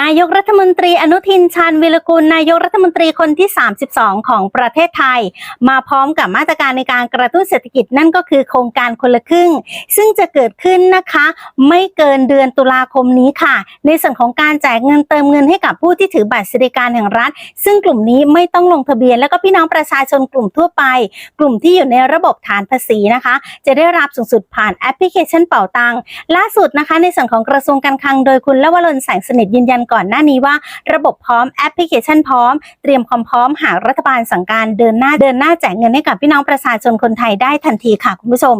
นายกรัฐมนตรีอนุทินชาญวิรกุลนายกรัฐมนตรีคนที่ 32 ของประเทศไทย มาพร้อมกับมาตรการในการกระตุ้นเศรษฐกิจนั่นก็คือโครงการคนละครึ่ง ซึ่งจะเกิดขึ้นนะคะ ไม่เกินเดือนตุลาคมนี้ค่ะ ในส่วนของการแจกเงินเติมเงินให้กับผู้ที่ถือบัตรสวัสดิการแห่งรัฐ ซึ่งกลุ่มนี้ไม่ต้องลงทะเบียน แล้วก็พี่น้องประชาชนกลุ่มทั่วไป กลุ่มที่อยู่ในระบบฐานภาษีนะคะ จะได้รับสูงสุดผ่านแอปพลิเคชันเป่าตังล่าสุดนะคะ ในส่วนของกระทรวงการคลังโดยคุณลวรนแสงสนิทยืนยันก่อนหน้านี้ว่า ระบบพร้อมแอปพลิเคชันพร้อม เตรียมความพร้อมหากรัฐบาลสั่งการเดินหน้าเดินหน้าแจกเงินให้กับพี่น้องประชาชนคนไทยได้ทันทีค่ะคุณผู้ชม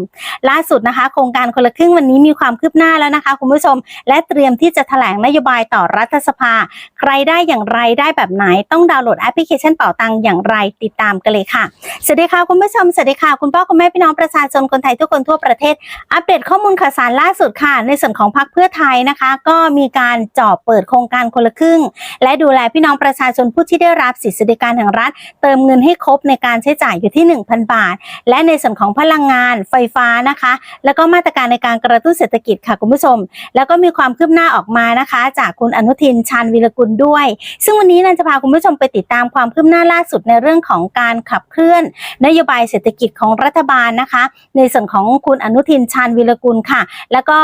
ล่าสุดนะคะ โครงการคนละครึ่งวันนี้มีความคืบหน้าแล้วนะคะคุณผู้ชม และเตรียมที่จะแถลงนโยบายต่อรัฐสภา ใครได้อย่างไรได้แบบไหนต้องดาวน์โหลดแอปพลิเคชันเป่าตังอย่างไรติดตามกันเลยค่ะสวัสดีค่ะคุณผู้ชมสวัสดีค่ะคุณพ่อคุณแม่พี่น้องประชาชนคนไทยทุกคนทั่วประเทศ อัปเดตข้อมูลข่าวสารล่าสุดค่ะ ในส่วนของพรรคเพื่อไทยนะคะ ก็มีการจ่อเปิดโครงการคนละครึ่ง และดูแลพี่น้องประชาชนผู้ที่ได้รับสิทธิสวัสดิการแห่งรัฐ เติมเงินให้ครบในการใช้จ่ายอยู่ที่ 1,000 บาท และในส่วนของพลังงานไฟฟ้านะคะ แล้วก็มาตรการในการกระตุ้นเศรษฐกิจค่ะคุณผู้ชม แล้วก็มีความคืบหน้าออกมานะคะ จากคุณอนุทินชาญวีรกุลด้วย ซึ่งวันนี้นันจะพาคุณผู้ชมไปติดตามความคืบหน้าล่าสุดในเรื่องของการขับเคลื่อน นโยบายเศรษฐกิจของรัฐบาลนะคะ ในส่วนของคุณอนุทินชาญวีรกุลค่ะ แล้วก็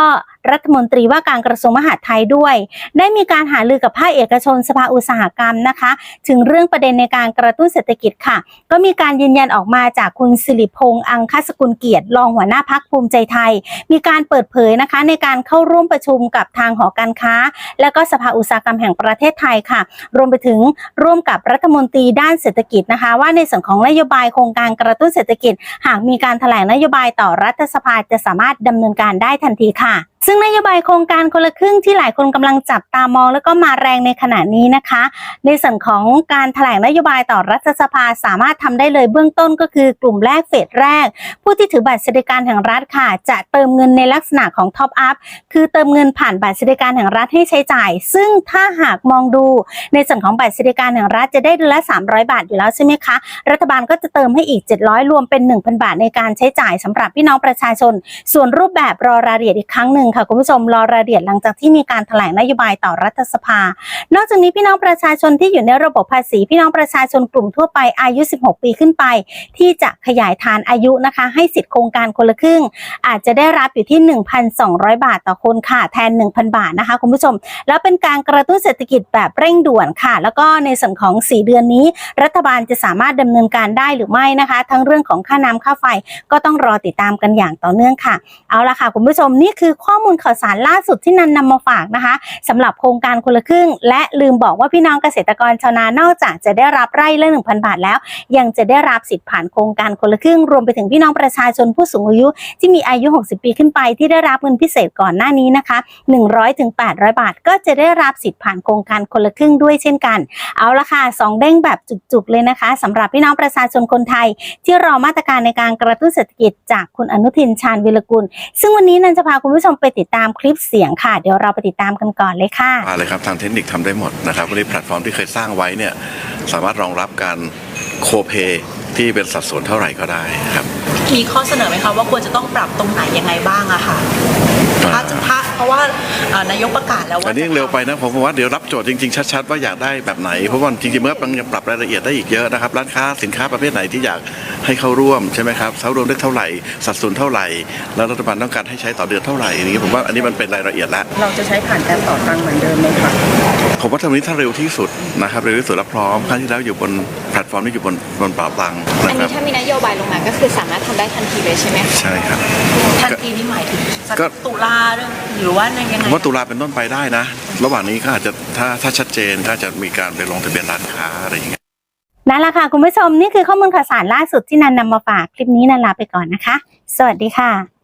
รัฐมนตรีว่าการกระทรวงมหาดไทยด้วย ได้มีการหารือกับภาคเอกชนสภาอุตสาหกรรมนะคะ ถึงเรื่องประเด็นในการกระตุ้นเศรษฐกิจค่ะ ก็มีการยืนยันออกมาจากคุณสิริพงษ์อังคสกุลเกียรติรองหัวหน้าพักภูมิใจไทย มีการเปิดเผยนะคะ ในการเข้าร่วมประชุมกับทางหอการค้า และก็สภาอุตสาหกรรมแห่งประเทศไทยค่ะ รวมไปถึงร่วมกับรัฐมนตรีด้านเศรษฐกิจนะคะ ว่าในส่วนของนโยบายโครงการกระตุ้นเศรษฐกิจ หากมีการแถลงนโยบายต่อรัฐสภาจะสามารถดำเนินการได้ทันทีค่ะ ซึ่งนโยบายโครงการคนละครึ่งที่หลายคนกำลังจับตามองแล้วก็มาแรงในขณะนี้นะคะ ในส่วนของการแถลงนโยบายต่อรัฐสภาสามารถทำได้เลยเบื้องต้นก็คือกลุ่มแรกเฟสแรก ผู้ที่ถือบัตรสวัสดิการแห่งรัฐค่ะ จะเติมเงินในลักษณะของท็อปอัพคือเติมเงินผ่านบัตรสวัสดิการแห่งรัฐให้ใช้จ่าย ซึ่งถ้าหากมองดู ในส่วนของบัตรสวัสดิการแห่งรัฐจะได้เดือนละ 300 บาทอยู่แล้วใช่ไหมคะ รัฐบาลก็จะเติมให้อีก 700 รวมเป็น 1,000 บาทในการใช้จ่ายสำหรับพี่น้องประชาชน ส่วนรูปแบบรอรายละเอียดอีกครั้งหนึ่งค่ะคุณผู้ชมรอรายละเอียดหลังจากที่มีการแถลงนโยบายต่อรัฐสภา นอกจากนี้พี่น้องประชาชนที่อยู่ในระบบภาษี พี่น้องประชาชนกลุ่มทั่วไปอายุ 16 ปีขึ้นไป ที่จะขยายฐานอายุนะคะ ให้สิทธิโครงการคนละครึ่ง อาจจะได้รับอยู่ที่ 1,200 บาทต่อคนค่ะแทน 1,000 บาทนะคะคุณผู้ชม แล้วเป็นการกระตุ้นเศรษฐกิจแบบเร่งด่วนค่ะ แล้วก็ในส่วนของ 4 เดือนนี้ รัฐบาลจะสามารถดำเนินการได้หรือไม่นะคะ ทั้งเรื่องของค่าน้ำค่าไฟก็ต้องรอติดตามกันอย่างต่อเนื่องค่ะ เอาละค่ะคุณผู้ชมนี่คือข้อมูลข่าวสารล่าสุดที่นันนำมาฝากนะคะสำหรับโครงการคนละครึ่ง และลืมบอกว่าพี่น้องเกษตรกรชาวนานอกจากจะได้รับไร่ละ 1,000 บาทแล้ว ยังจะได้รับสิทธิ์ผ่านโครงการคนละครึ่ง รวมไปถึงพี่น้องประชาชนผู้สูงอายุ ที่มีอายุ 60 ปีขึ้นไปที่ได้รับเงินพิเศษก่อนหน้านี้นะคะ100ถึง800 บาท ก็จะได้รับสิทธิ์ผ่านโครงการคนละครึ่งด้วยเช่นกัน เอาละค่ะสองเด้งแบบจุกๆเลยนะคะสำหรับพี่น้องประชาชนคนไทย ที่รอมาตรการในการกระตุ้นเศรษฐกิจจากคุณอนุทินชาญวิรกุล ซึ่งวันนี้นันจะพาคุณผู้ชมไปติดตามคลิปเสียงค่ะ เดี๋ยวเราไปติดตามกันก่อนเลยค่ะมาเลยครับทางเทคนิคทำได้หมดนะครับวันนี้แพลตฟอร์มที่เคยสร้างไว้เนี่ยสามารถรองรับการโคเพที่เป็นสัดส่วนเท่าไหร่ก็ได้ครับ มีข้อเสนอไหมคะว่าควรจะต้องปรับตรงไหนยังไงบ้างอะค่ะ ถ้าถ้าเพราะว่าเอ่อนายกประกาศแล้วว่าอันนี้ยังเร็วไปนะผมว่าเดี๋ยวรับโจทย์จริงๆชัดๆว่าอยากได้แบบไหนเพราะว่าจริงๆเมื่อมันยังปรับรายละเอียดได้อีกเยอะนะครับร้านค้าสินค้าประเภทไหนที่อยากให้เข้าร่วมใช่ไหมครับเข้าร่วมได้เท่าไหร่สัดส่วนเท่าไหร่ แล้วรัฐบาลต้องการให้ใช้ต่อเดือนเท่าไหร่อย่างนี้ผมว่าอันนี้มันเป็นรายละเอียดแล้วเราจะใช้ผ่านการต่อตังเหมือนเดิมไหมคะ ผมว่าทางนี้ถ้าเร็วที่สุดนะครับเร็วที่สุดและพร้อมครั้งที่แล้วอยู่บนแพลตฟอร์มที่อยู่บนบนเป๋าตังค์อันนะครันี้บถ้ามีนโยบายลงมาก็คือสามารถทำได้ทันทีเลยใช่ไหมคะใช่ครับทันทีนี่หมายถึงสักก็ตุลาหรือว่าในยังไงผมว่าตุลาเป็นต้นไปได้นะ ระหว่างนี้ก็อาจจะถ้าถ้าชัดเจนก็อาจจะมีการไปลงทะเบียนร้านค้าอะไรอย่างเงี้ยนั่นแหละค่ะคุณผู้ชมนี่คือข้อมูลข่าวสารล่าสุดที่นันนำมาฝากคลิปนี้นันลาไปก่อนนะคะ สวัสดีค่ะ